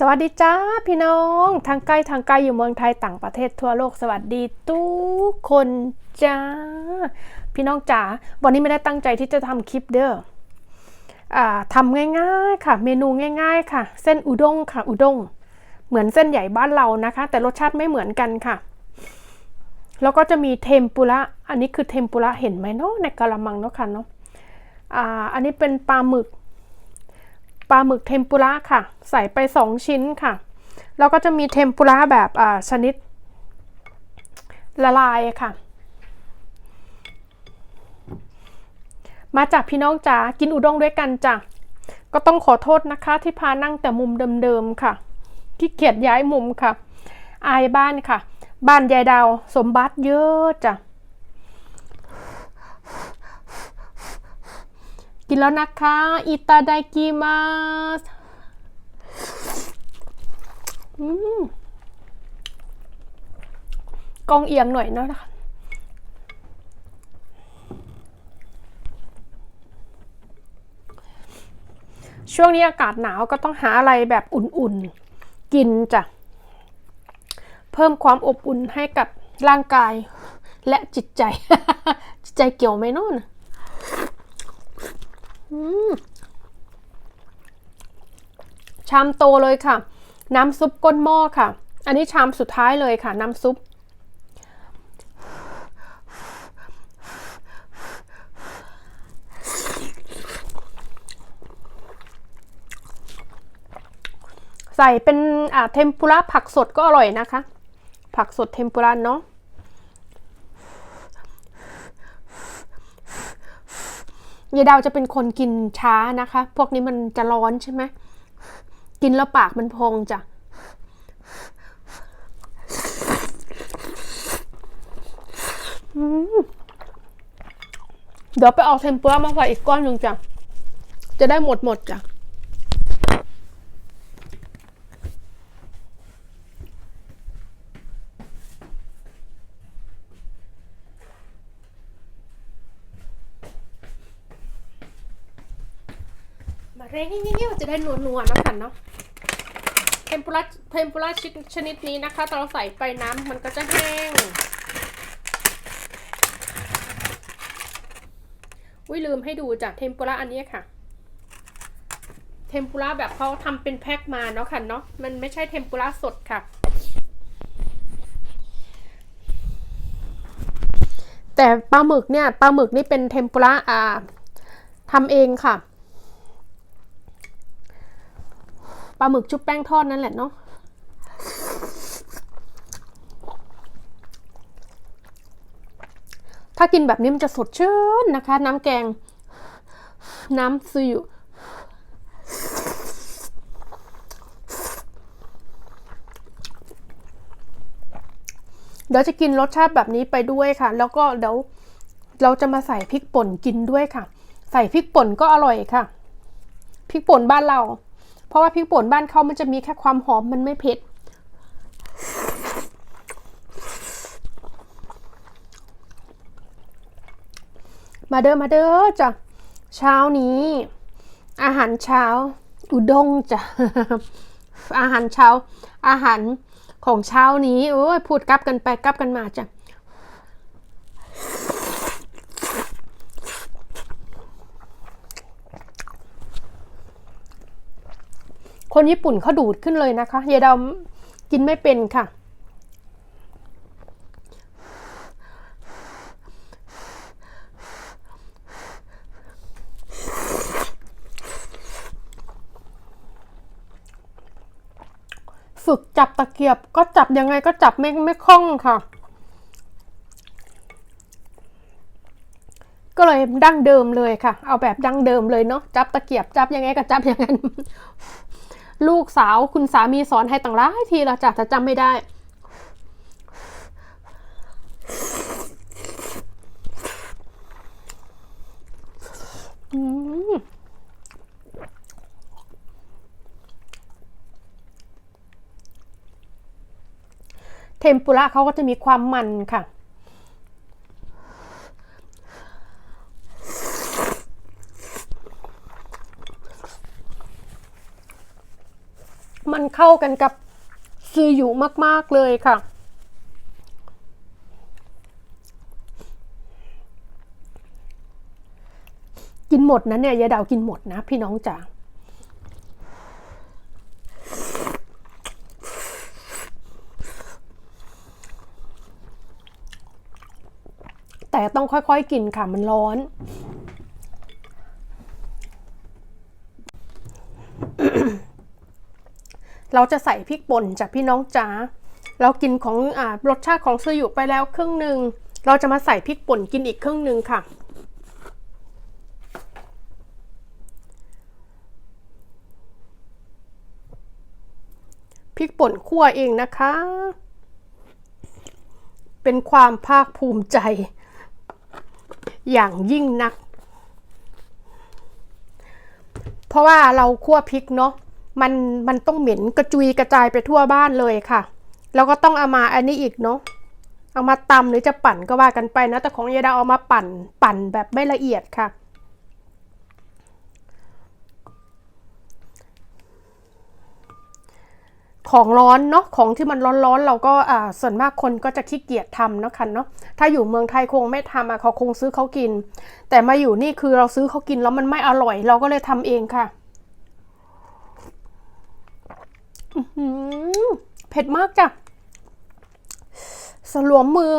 สวัสดีจ้าพี่น้องทางใกล้ทางไกลอยู่เมืองไทยต่างประเทศทั่วโลกสวัสดีทุกคนจ้า พี่น้องจ๋าวันนี้ไม่ได้ตั้งใจที่จะทำคลิปเด้ออทำง่ายๆค่ะ เมนูง่าย ๆ ค่ะ เส้นอุด้งค่ะ อุด้งเหมือนเส้นใหญ่บ้านเรานะคะ แต่รสชาติไม่เหมือนกันค่ะ แล้วก็จะมีเทมปุระอันนี้คือเทมปุระเห็นไหมเนาะในกะละมังเนาะค่ะเนาะอ่าอันนี้เป็นปลาหมึก ปลาหมึกเทมปุระค่ะ ใส่ไป 2 ชิ้นค่ะ แล้วก็จะมีเทมปุระแบบอ่าชนิดละลายค่ะ มาจากพี่น้องจ๋ากินอุด้งด้วยกันจ้ะก็ต้องขอโทษนะคะที่พานั่งแต่มุมเดิมๆค่ะขี้เกียจย้ายมุมค่ะ อายบ้านค่ะ บ้านยายดาวสมบัติเยอะจ้ะ กินแล้วนะคะอิตาไดกิมาสอืมกองเอียงหน่อยนะคะช่วงนี้อากาศหนาวก็ต้องหาอะไรแบบอุ่นๆ กินจ้ะ เพิ่มความอบอุ่นให้กับร่างกายและจิตใจ จิตใจเกี่ยวไหมนู่น ชามโตเลยค่ะ น้ำซุปก้นหม้อค่ะ อันนี้ชามสุดท้ายเลยค่ะ น้ำซุป ใส่เป็นอ่าเทมปุระผักสดก็อร่อยนะคะ ผักสดเทมปุระเนาะ ยายดาวจะเป็นคนกินช้านะคะ พวกนี้มันจะร้อนใช่ไหมกินแล้วปากมันพองจ้ะเดี๋ยวไปเอาเทมปุระมาใส่อีกก้อนหนึ่งจ้ะจะได้หมดหมดจ้ะ มาเร่งเงี้ยวๆจะได้นัวๆนะคันเนาะเทมปุระเทมปุระชนิดนี้นะคะตอนเราใส่ไปน้ำมันก็จะแห้งอุ้ยลืมให้ดูจากเทมปุระอันนี้ค่ะ เทมปุระแบบเขาทำเป็นแพ็คมาเนาะค่ะเนาะมันไม่ใช่เทมปุระสดค่ะ แต่ปลาหมึกเนี่ยปลาหมึกนี่เป็นเทมปุระอ่าทำเองค่ะ ปลาหมึกชุบแป้งทอดนั่นแหละเนาะถ้ากินแบบนี้มันจะสดชื่นนะคะ น้ำแกง น้ำซุยเดี๋ยวจะกินรสชาติแบบนี้ไปด้วยค่ะ แล้วก็เดี๋ยวเราจะมาใส่พริกป่นกินด้วยค่ะ ใส่พริกป่นก็อร่อยค่ะ พริกป่นบ้านเรา เพราะว่าพริกป่นบ้านเขามันจะมีแค่ความหอมมันไม่เผ็ดมาเด้อมาเด้อจ้ะเช้านี้ อาหารเช้า อุด้งจ้ะอาหารเช้า อาหารของเช้านี้โอ้ยพูดกลับกันไปกลับกันมาจ้ะ คนญี่ปุ่นเขาดูดขึ้นเลยนะคะยายดำกินไม่เป็นค่ะ ฝึกจับตะเกียบก็จับยังไงก็จับไม่ไม่คล่องค่ะ ก็เลยดั้งเดิมเลยค่ะ เอาแบบดั้งเดิมเลยเนาะจับตะเกียบจับยังไงก็จับอย่างนั้น ลูกสาวคุณสามีสอนให้ต่างหลายทีแล้วจ้ะแต่จำไม่ได้เทมปุระเขาก็จะมีความมันค่ะ มันเข้ากันกับซื้ออยู่มาก ๆ เลยค่ะ กินหมดนะเนี่ยยายดาวกินหมดนะ พี่น้องจ๋าแต่ต้องค่อย ๆ กินค่ะ มันร้อน เราจะใส่พริกป่นจากพี่น้องจ๋าเรากินของอรสชาติของซอยู่ไปแล้วครึ่งหนึ่งเราจะมาใส่พริกป่นกินอีกครึ่งหนึ่งค่ะ พริกป่นคั่วเองนะคะ เป็นความภาคภูมิใจ อย่างยิ่งนัก เพราะว่าเราคั่วพริกเนาะ มันมันต้องเหม็นกระจุยกระจายไปทั่วบ้านเลยค่ะ แล้วก็ต้องเอามาอันนี้อีกเนาะเอามาตำหรือจะปั่นก็ว่ากันไปนะ แต่ของยายดาเอามาปั่นปั่นแบบไม่ละเอียดค่ะ ของร้อนเนาะของที่มันร้อนๆเราก็อ่าส่วนมากคนก็จะขี้เกียจทำเนาะคันเนาะถ้าอยู่เมืองไทยคงไม่ทำอะเขาคงซื้อเขากิน แต่มาอยู่นี่คือเราซื้อเขากินแล้วมันไม่อร่อย เราก็เลยทำเองค่ะอื้อหือ เผ็ดมากจ้ะ สลวมมือ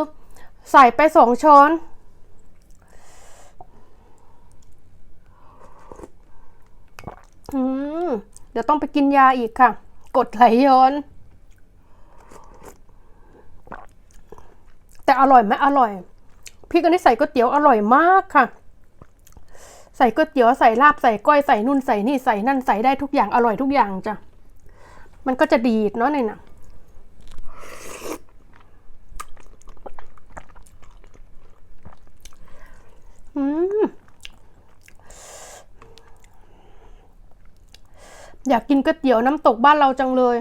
ใส่ไปสองช้อน เดี๋ยวต้องไปกินยาอีกค่ะ กดไหลย้อน แต่อร่อยไหมอร่อย พี่ก็นี่ใส่ก๋วยเตี๋ยวอร่อยมากค่ะ ใส่ก๋วยเตี๋ยวใส่ลาบใส่ก้อยใส่นุ่นใส่นี่ใส่นั่นใส่ได้ทุกอย่างอร่อยทุกอย่างจ้ะ มันก็จะดีดเนาะเนี่ยนะอืมอยากกินก๋วยเตี๋ยวน้ำตกบ้านเราจังเลย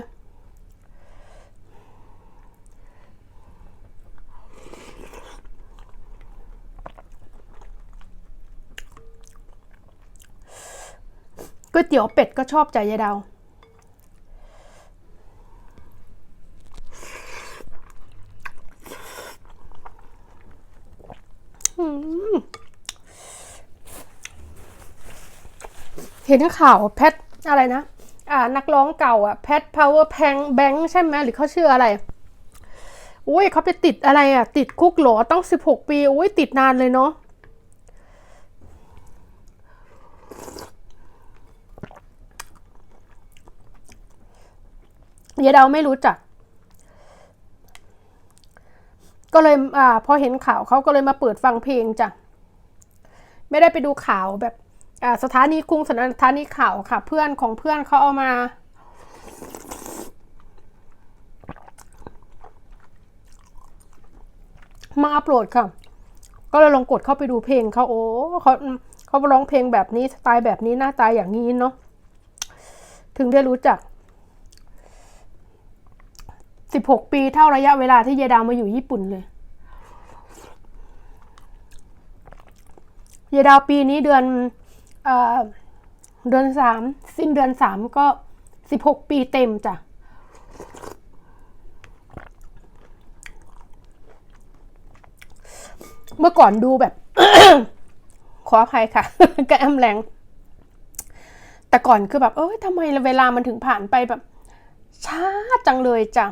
ก๋วยเตี๋ยวเป็ดก็ชอบใจยายดาว อืม เห็นข่าวแพทอะไรนะอ่านักร้องเก่าอะแพท power bank bank ใช่ไหมหรือเขาชื่ออะไรอุ้ยเขาไปติดอะไรอะ ติดคุกหรอต้องสิบหกปีอุ้ยติดนานเลยเนาะเยดาวไม่รู้จัก ก็เลยอ่าพอเห็นข่าวเขาก็เลยมาเปิดฟังเพลงจ้ะ ไม่ได้ไปดูข่าวแบบ สถานีกรุงสถานีข่าวค่ะ เพื่อนของเพื่อนเขาเอามามาอัปโหลดค่ะ ก็เลยลองกดเข้าไปดูเพลงเขาโอ้เขาเขาร้องเพลงแบบนี้สไตล์แบบนี้หน้าตาอย่างนี้เนาะ ถึงได้รู้จักสิบหกปีเท่าระยะเวลาที่เยดาวมาอยู่ญี่ปุ่นเลย เยดาวปีนี้เดือน เดือนสามสิ้นเดือนสามก็สิบหกปีเต็มจ้ะเมื่อก่อนดูแบบ ขออภัยค่ะกระแอมแรง แต่ก่อนคือแบบเอ้ยทำไมเวลามันถึงผ่านไปแบบช้าจังเลยจ้ะ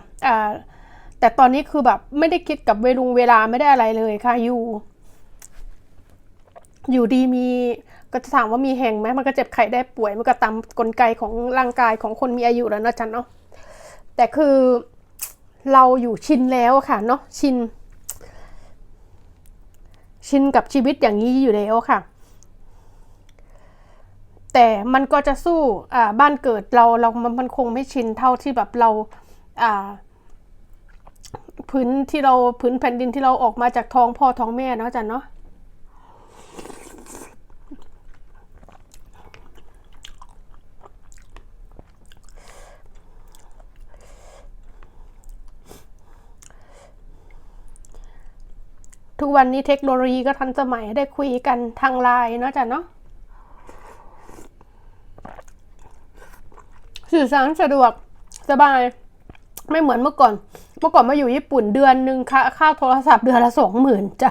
แต่ตอนนี้คือแบบไม่ได้คิดกับเวลุงเวลาไม่ได้อะไรเลยค่ะ อยู่ อยู่ดีมี ก็จะถามว่ามีแห่งไหมมันก็เจ็บไข้ได้ป่วย มันก็ตามกลไกของร่างกายของคนมีอายุแล้วนะจันเนาะแต่คือเราอยู่ชินแล้วค่ะเนาะชิน ชินกับชีวิตอย่างนี้อยู่แล้วค่ะ แต่มันก็จะสู้อ่าบ้านเกิดเราเรามันมันคงไม่ชินเท่าที่แบบเราอ่าพื้นที่เราพื้นแผ่นดินที่เราออกมาจากท้องพ่อท้องแม่เนาะจันเนาะ ทุกวันนี้เทคโนโลยีก็ทันสมัยได้คุยกันทางไลน์เนาะจ้ะเนาะสื่อสารสะดวกสบายไม่เหมือนเมื่อก่อน เมื่อก่อนมาอยู่ญี่ปุ่นเดือนหนึ่งค่าค่าโทรศัพท์เดือนละสองหมื่นจ้ะ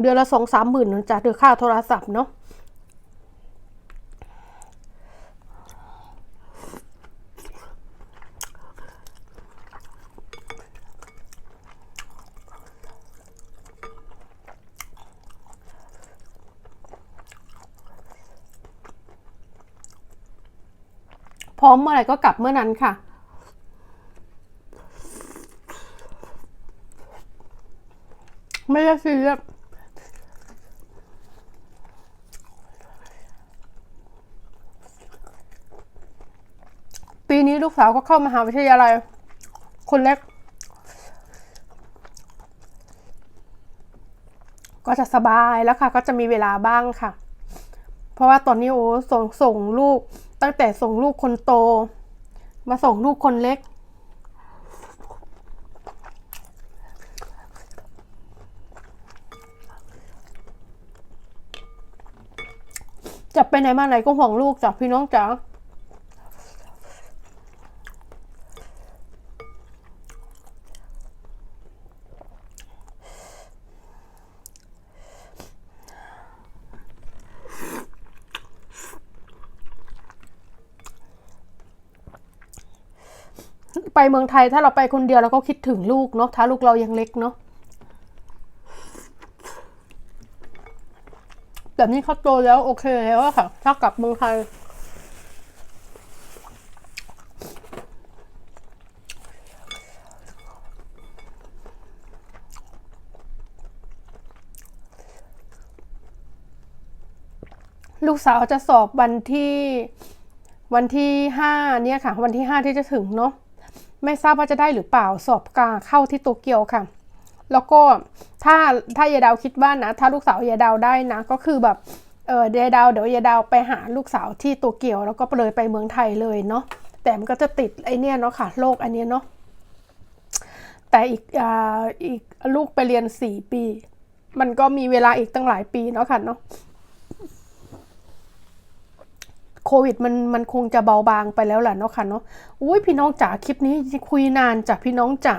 เดือนละสองสามหมื่นจ้ะเดือนค่าโทรศัพท์เนาะ ร้อมเมื่อไหร่ก็กลับเมื่อนั้นค่ะ ไม่ได้ซีเรียสปีนี้ลูกสาวก็เข้ามหาวิทยาลัย คนเล็ก ก็จะสบายแล้วค่ะ ก็จะมีเวลาบ้างค่ะ เพราะว่าตอนนี้โอ้ส่งส่งลูก ตั้งแต่ส่งลูกคนโต มาส่งลูกคนเล็ก จะไปไหนมาไหนก็ห่วงลูกจ้ะพี่น้องจ๋า ไปเมืองไทยถ้าเราไปคนเดียวเราก็คิดถึงลูกเนาะถ้าลูกเรายังเล็กเนาะแบบนี้เขาโตแล้วโอเคแล้วค่ะ ถ้ากลับเมืองไทยลูกสาวจะสอบวันที่วันที่ห้าเนี่ยค่ะ วันที่ห้าที่จะถึงเนาะ ไม่ทราบว่าจะได้หรือเปล่าสอบกาเข้าที่โตเกียวค่ะ แล้วก็ถ้าถ้ายายดาวคิดว่านะ ถ้าลูกสาวยายดาวได้นะ ก็คือแบบเออยายดาวเดี๋ยวยายดาวไปหาลูกสาวที่โตเกียว แล้วก็เลยไปเมืองไทยเลยเนาะแต่มันก็จะติดไอเนี่ยเนาะค่ะโรคอันเนี้ยเนาะแต่อีกออีกลูกไปเรียนสี่ปี มันก็มีเวลาอีกตั้งหลายปีเนาะค่ะเนาะ โควิดมันมันคงจะเบาบางไปแล้วแหละเนาะค่ะเนาะอุ้ยพี่น้องจ๋าคลิปนี้คุยนานจากพี่น้องจ๋า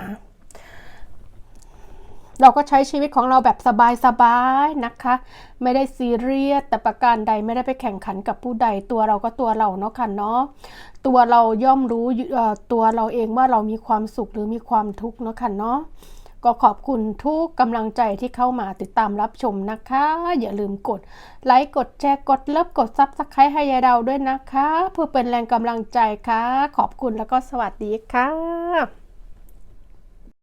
เราก็ใช้ชีวิตของเราแบบสบายๆนะคะ ไม่ได้ซีเรียสแต่ประการใดไม่ได้ไปแข่งขันกับผู้ใดตัวเราก็ตัวเราเนาะค่ะเนาะตัวเราย่อมรู้ตัวเราเองว่าเรามีความสุขหรือมีความทุกข์เนาะค่ะเนาะ ก็ขอบคุณทุกกำลังใจที่เข้ามาติดตามรับชมนะคะ อย่าลืมกดไลค์กดแชร์กดเลิฟกดซับสไครต์ให้ยายดาวด้วยนะคะ เพื่อเป็นแรงกำลังใจค่ะ ขอบคุณแล้วก็สวัสดีค่ะ